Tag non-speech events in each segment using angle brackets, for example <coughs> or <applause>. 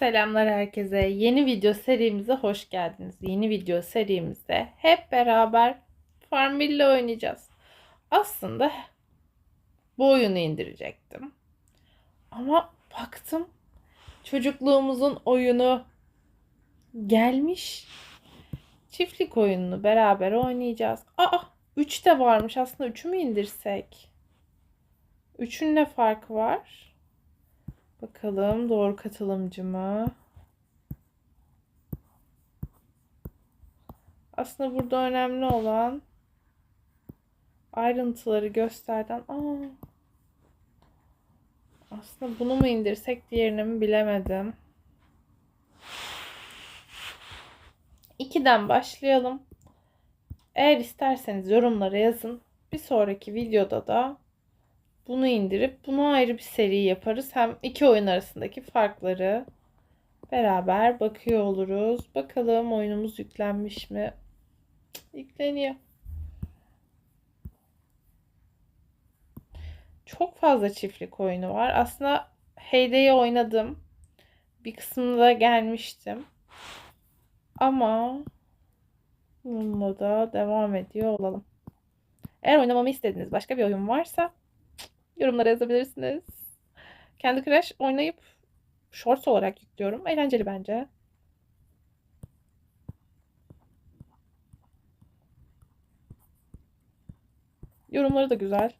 Selamlar herkese. Yeni video serimize hoş geldiniz. Yeni video serimizde hep beraber Farmville oynayacağız. Aslında bu oyunu indirecektim. Ama baktım çocukluğumuzun oyunu gelmiş. Çiftlik oyununu beraber oynayacağız. Aa 3 de varmış. Aslında 3'ü mü indirsek? 3'ün ne farkı var? Bakalım doğru katılımcı mı? Aslında burada önemli olan ayrıntıları gösterden. Aa. Aslında bunu mu indirsek diğerini mi bilemedim. 2'den başlayalım. Eğer isterseniz yorumlara yazın. Bir sonraki videoda da bunu indirip bunu ayrı bir seri yaparız. Hem iki oyun arasındaki farkları beraber bakıyor oluruz. Bakalım oyunumuz yüklenmiş mi? Yükleniyor. Çok fazla çiftlik oyunu var. Aslında Heyday'i oynadım. Bir kısmında gelmiştim. Ama bununla da devam ediyor olalım. Eğer oynamamı istediğiniz başka bir oyun varsa yorumlara yazabilirsiniz. Kendi Crush oynayıp shorts olarak yüklüyorum. Eğlenceli bence. Yorumları da güzel.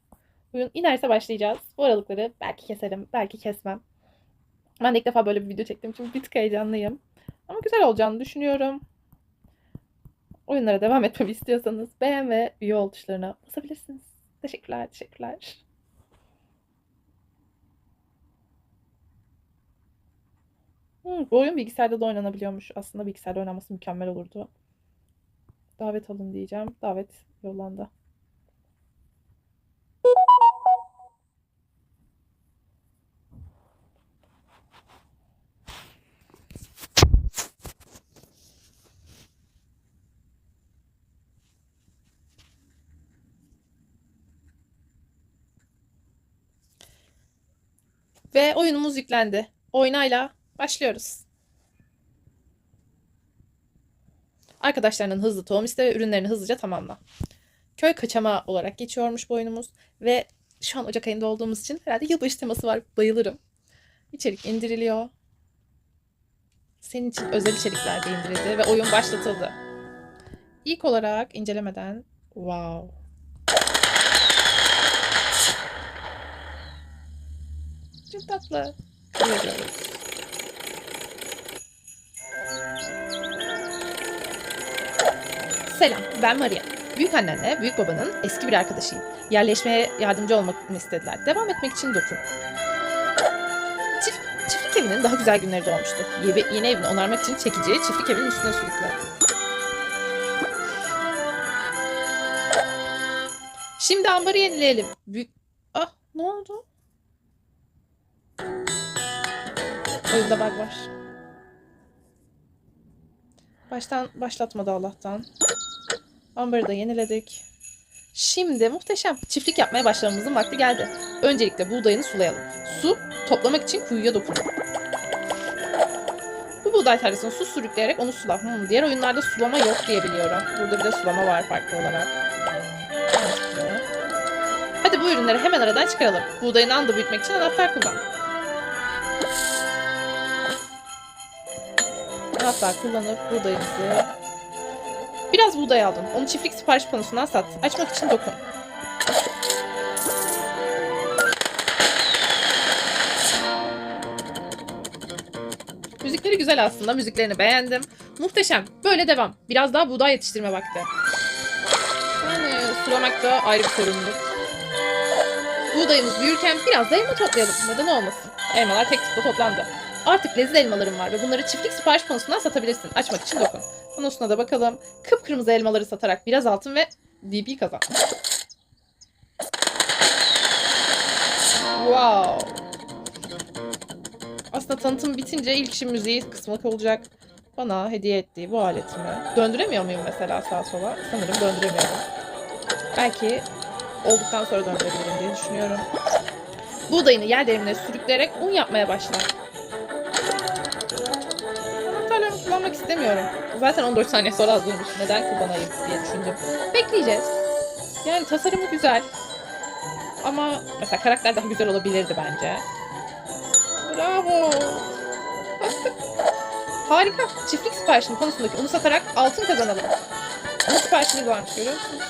Oyun inerse başlayacağız. Bu aralıkları belki keserim, belki kesmem. Ben de ilk defa böyle bir video çektiğim için bir tık heyecanlıyım. Ama güzel olacağını düşünüyorum. Oyunlara devam etmemi istiyorsanız beğen ve üye ol basabilirsiniz. Teşekkürler, teşekkürler. Hmm, bu oyun bilgisayarda da oynanabiliyormuş. Aslında bilgisayarda oynaması mükemmel olurdu. Davet alın diyeceğim. Davet yollandı. Ve oyunumuz yüklendi. Oynayla başlıyoruz. Arkadaşlarının hızlı tohum iste ve ürünlerini hızlıca tamamla. Köy kaçama olarak geçiyormuş bu oyunumuz. Ve şu an Ocak ayında olduğumuz için herhalde yılbaşı teması var. Bayılırım. İçerik indiriliyor. Senin için özel içerikler de indirildi ve oyun başlatıldı. İlk olarak incelemeden wow. Çok tatlı. Görüyoruz. Selam, ben Maria. Büyük annenle büyük babanın eski bir arkadaşıyım. Yerleşmeye yardımcı olmak mı istediler? Devam etmek için dokun. <coughs> Çift, çiftlik evinin daha güzel günleri doğmuştu. Yeni, yeni evini onarmak için çekici çiftlik evinin üstüne sürükle. Şimdi ambarı yenileyelim. Büyük... Ah ne oldu? Oyunda bug var. Baştan başlatmadı Allah'tan. Amber'ı da yeniledik. Şimdi muhteşem. Çiftlik yapmaya başlamamızın vakti geldi. Öncelikle buğdayını sulayalım. Su toplamak için kuyuya dokun. Bu buğday tarlasına su sürükleyerek onu sula. Hmm, diğer oyunlarda sulama yok diye biliyorum. Burada bir de sulama var farklı olarak. Hadi bu ürünleri hemen aradan çıkaralım. Buğdayını anda büyütmek için anahtar kullan. Anahtar kullanıp buğdayımızı... Biraz buğday aldım. Onu çiftlik sipariş panosundan sat. Açmak için dokun. Müzikleri güzel aslında. Müziklerini beğendim. Muhteşem. Böyle devam. Biraz daha buğday yetiştirme vakti. Yani sulamak da ayrı bir sorumluluk. Buğdayımız büyürken biraz da elma toplayalım. Neden olmasın? Elmalar tek tıkla toplandı. Artık leziz elmalarım var ve bunları çiftlik sipariş panosundan satabilirsin. Açmak için dokun. Panosuna da bakalım. Kıpkırmızı elmaları satarak biraz altın ve DP kazan. Wow. Aslında tanıtım bitince ilk işin müziği kısmı olacak. Bana hediye ettiği bu aletimi. Döndüremiyor muyum mesela sağa sola? Sanırım döndüremiyorum. Belki olduktan sonra döndürebilirim diye düşünüyorum. Buğdayını yer derinine sürükleyerek un yapmaya başla. Kullanmak istemiyorum. Zaten 14 saniye sonra hazırmış. Neden kullanayım diye düşündüm. Bekleyeceğiz. Yani tasarımı güzel. Ama mesela karakter daha güzel olabilirdi bence. Bravo. <laughs> Harika. Çiftlik siparişinin konusundaki onu satarak altın kazanalım. Onun siparişimiz varmış görüyor musunuz?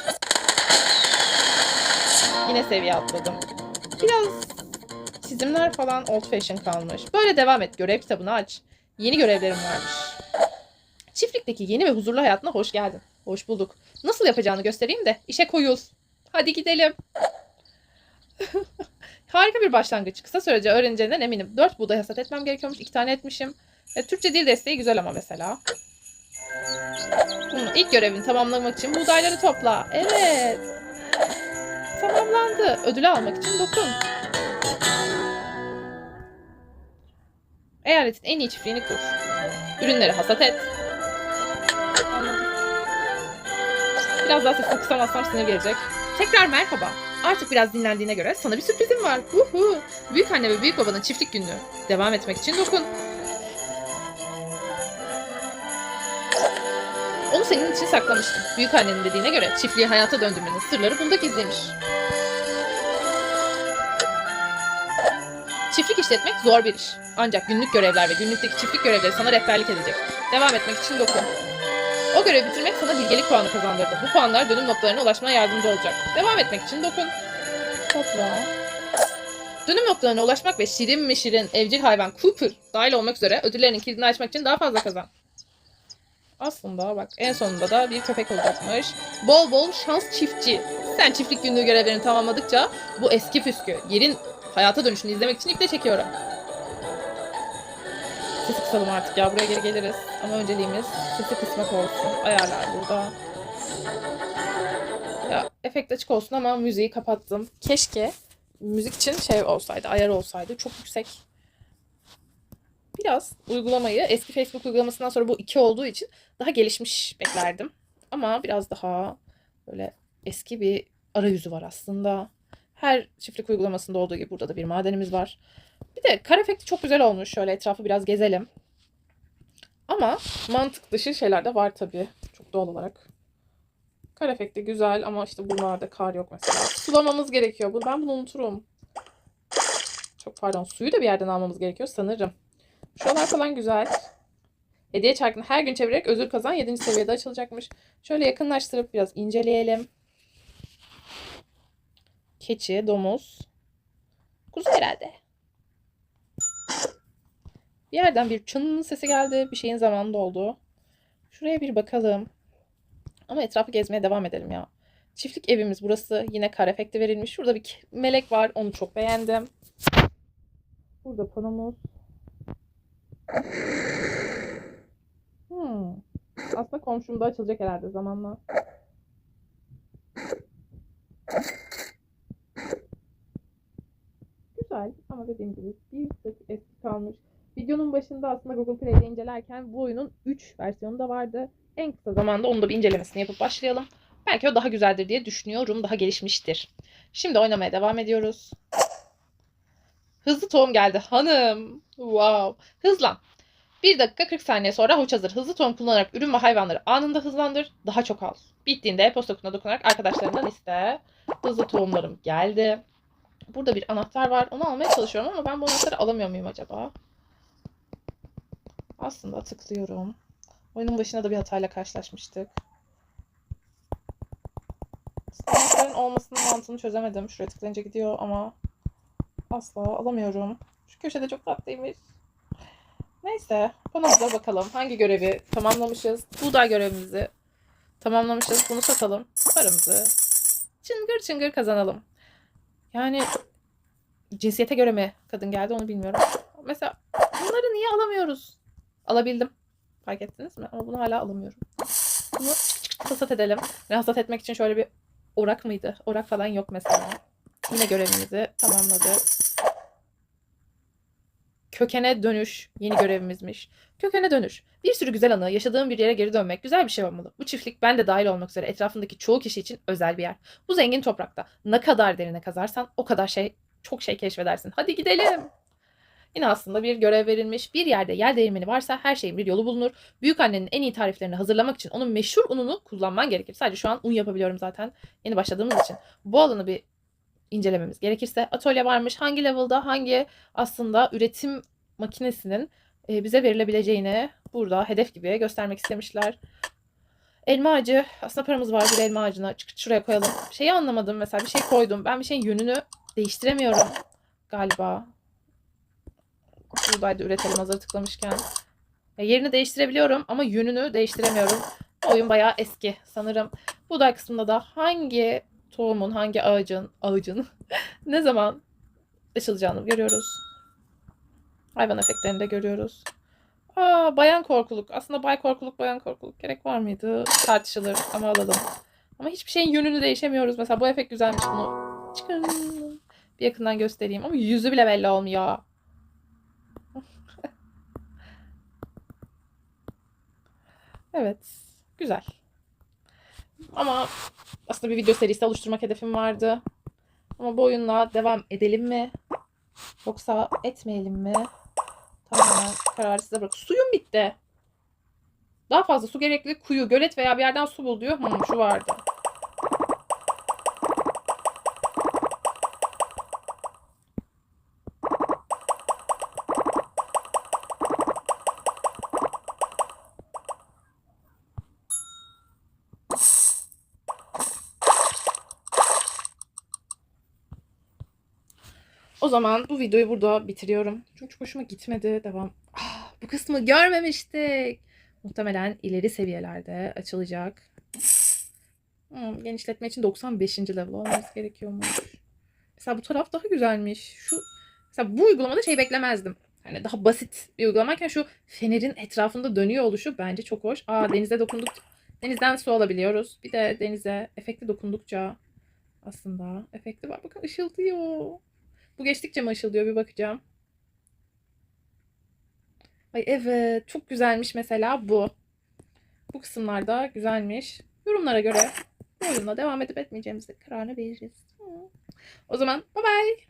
Yine seviye atladım. Biraz çizimler falan old fashion kalmış. Böyle devam et. Görev kitabını aç. Yeni görevlerim varmış. Çiftlikteki yeni ve huzurlu hayatına hoş geldin. Hoş bulduk. Nasıl yapacağını göstereyim de işe koyul. Hadi gidelim. <laughs> Harika bir başlangıç. Kısa sürece öğreneceğinden eminim. Dört buğday hasat etmem gerekiyormuş. iki tane etmişim. E, Türkçe dil desteği güzel ama mesela. Hı, ilk görevini tamamlamak için buğdayları topla. Evet. Tamamlandı. Ödülü almak için dokun. Eyaletin en iyi çiftliğini kur. Ürünleri hasat et. Biraz daha sesini kısamazsam sinir gelecek. Tekrar merhaba. Artık biraz dinlendiğine göre sana bir sürprizim var. Uhu. Büyük anne ve büyük babanın çiftlik günlüğü. Devam etmek için dokun. Onu senin için saklamıştım. Büyük annenin dediğine göre çiftliği hayata döndürmenin sırları bunda gizlemiş. Çiftlik işletmek zor bir iş. Ancak günlük görevler ve günlükteki çiftlik görevleri sana rehberlik edecek. Devam etmek için dokun. O görevi bitirmek sana bilgelik puanı kazandırdı. Bu puanlar dönüm noktalarına ulaşmana yardımcı olacak. Devam etmek için dokun. Topla. Dönüm noktalarına ulaşmak ve şirin mi şirin evcil hayvan Cooper dahil olmak üzere ödüllerinin kilidini açmak için daha fazla kazan. Aslında bak en sonunda da bir köpek olacakmış. Bol bol şans çiftçi. Sen çiftlik günlüğü görevlerini tamamladıkça bu eski püskü yerin hayata dönüşünü izlemek için iple çekiyorum. Sesi kısalım artık ya buraya geri geliriz. Ama önceliğimiz sesi kısmak olsun. Ayarlar burada. Ya efekt açık olsun ama müziği kapattım. Keşke müzik için şey olsaydı, ayar olsaydı. Çok yüksek. Biraz uygulamayı eski Facebook uygulamasından sonra bu iki olduğu için daha gelişmiş beklerdim. Ama biraz daha böyle eski bir arayüzü var aslında. Her çiftlik uygulamasında olduğu gibi burada da bir madenimiz var. Bir de kare efekti çok güzel olmuş. Şöyle etrafı biraz gezelim. Ama mantık dışı şeyler de var tabii. Çok doğal olarak. Kare efekti güzel ama işte buralarda kar yok mesela. Sulamamız gerekiyor. Bu- Ben bunu unuturum. Çok pardon. Suyu da bir yerden almamız gerekiyor sanırım. Şuralar falan güzel. Hediye çarkını her gün çevirerek özür kazan 7. seviyede açılacakmış. Şöyle yakınlaştırıp biraz inceleyelim. Keçi, domuz. Kuzu herhalde. Bir yerden bir çınının sesi geldi. Bir şeyin zamanında oldu. Şuraya bir bakalım. Ama etrafı gezmeye devam edelim ya. Çiftlik evimiz burası. Yine kar efekti verilmiş. Şurada bir melek var. Onu çok beğendim. Burada panomuz. Hmm. Aslında komşum da açılacak herhalde zamanla. Güzel ama dediğim gibi bir tık eski kalmış. Videonun başında aslında Google Play'de incelerken bu oyunun 3 versiyonu da vardı. En kısa zamanda onu da bir incelemesini yapıp başlayalım. Belki o daha güzeldir diye düşünüyorum. Daha gelişmiştir. Şimdi oynamaya devam ediyoruz. Hızlı tohum geldi hanım. Wow. Hızlan. 1 dakika 40 saniye sonra havuç hazır. Hızlı tohum kullanarak ürün ve hayvanları anında hızlandır. Daha çok al. Bittiğinde e-posta dokunarak arkadaşlarından iste. Hızlı tohumlarım geldi. Burada bir anahtar var. Onu almaya çalışıyorum ama ben bu anahtarı alamıyor muyum acaba? Aslında tıklıyorum. Oyunun başında da bir hatayla karşılaşmıştık. Anahtarın olmasının mantığını çözemedim. Şuraya tıklayınca gidiyor ama asla alamıyorum. Şu köşede çok tatlıymış. Neyse. Konumuza bakalım. Hangi görevi tamamlamışız? Buğday görevimizi tamamlamışız. Bunu satalım. Paramızı çıngır çıngır kazanalım. Yani cinsiyete göre mi kadın geldi onu bilmiyorum. Mesela bunları niye alamıyoruz? Alabildim. Fark ettiniz mi? Ama bunu hala alamıyorum. Bunu hasat edelim. Ve hasat etmek için şöyle bir orak mıydı? Orak falan yok mesela. Yine görevimizi tamamladık. Kökene dönüş yeni görevimizmiş. Kökene dönüş. Bir sürü güzel anı, yaşadığım bir yere geri dönmek güzel bir şey olmalı. Bu çiftlik ben de dahil olmak üzere etrafındaki çoğu kişi için özel bir yer. Bu zengin toprakta ne kadar derine kazarsan o kadar şey, çok şey keşfedersin. Hadi gidelim. Yine aslında bir görev verilmiş. Bir yerde yer değirmeni varsa her şeyin bir yolu bulunur. Büyük annenin en iyi tariflerini hazırlamak için onun meşhur ununu kullanman gerekir. Sadece şu an un yapabiliyorum zaten. Yeni başladığımız için. Bu alanı bir incelememiz gerekirse atölye varmış. Hangi level'da hangi aslında üretim makinesinin e, bize verilebileceğini burada hedef gibi göstermek istemişler. Elma ağacı. Aslında paramız var bir elma ağacına. Çık şuraya koyalım. Şeyi anlamadım mesela. Bir şey koydum. Ben bir şeyin yönünü değiştiremiyorum galiba. Buğday da üretelim hazır tıklamışken. Ya yerini değiştirebiliyorum ama yönünü değiştiremiyorum. Oyun bayağı eski sanırım. Buğday kısmında da hangi tohumun, hangi ağacın, ağacın <laughs> ne zaman açılacağını görüyoruz. Hayvan efektlerini de görüyoruz. Aa, bayan korkuluk. Aslında bay korkuluk, bayan korkuluk gerek var mıydı? Tartışılır ama alalım. Ama hiçbir şeyin yönünü değişemiyoruz. Mesela bu efekt güzelmiş bunu. Çıkın. Bir yakından göstereyim ama yüzü bile belli olmuyor. <laughs> evet. Güzel. Ama aslında bir video serisi oluşturmak hedefim vardı. Ama bu oyunla devam edelim mi? Yoksa etmeyelim mi? Tamamen kararı size bırak. Suyum bitti. Daha fazla su gerekli. Kuyu, gölet veya bir yerden su bul diyor. Hmm, şu vardı. O zaman bu videoyu burada bitiriyorum. Çünkü hoşuma gitmedi. Devam. Ah, bu kısmı görmemiştik. Muhtemelen ileri seviyelerde açılacak. Hmm, genişletme için 95. level olması gerekiyormuş. Mesela bu taraf daha güzelmiş. Şu mesela bu uygulamada şey beklemezdim. Hani daha basit bir uygulamayken şu fenerin etrafında dönüyor oluşu bence çok hoş. Aa denize dokunduk. Denizden su alabiliyoruz. Bir de denize efekti dokundukça aslında efekti var. Bakın ışıldıyor. Bu geçtikçe mi ışıldıyor bir bakacağım. Ay evet çok güzelmiş mesela bu. Bu kısımlarda güzelmiş. Yorumlara göre bu oyunla devam edip etmeyeceğimizi kararını veririz. O zaman bye bye.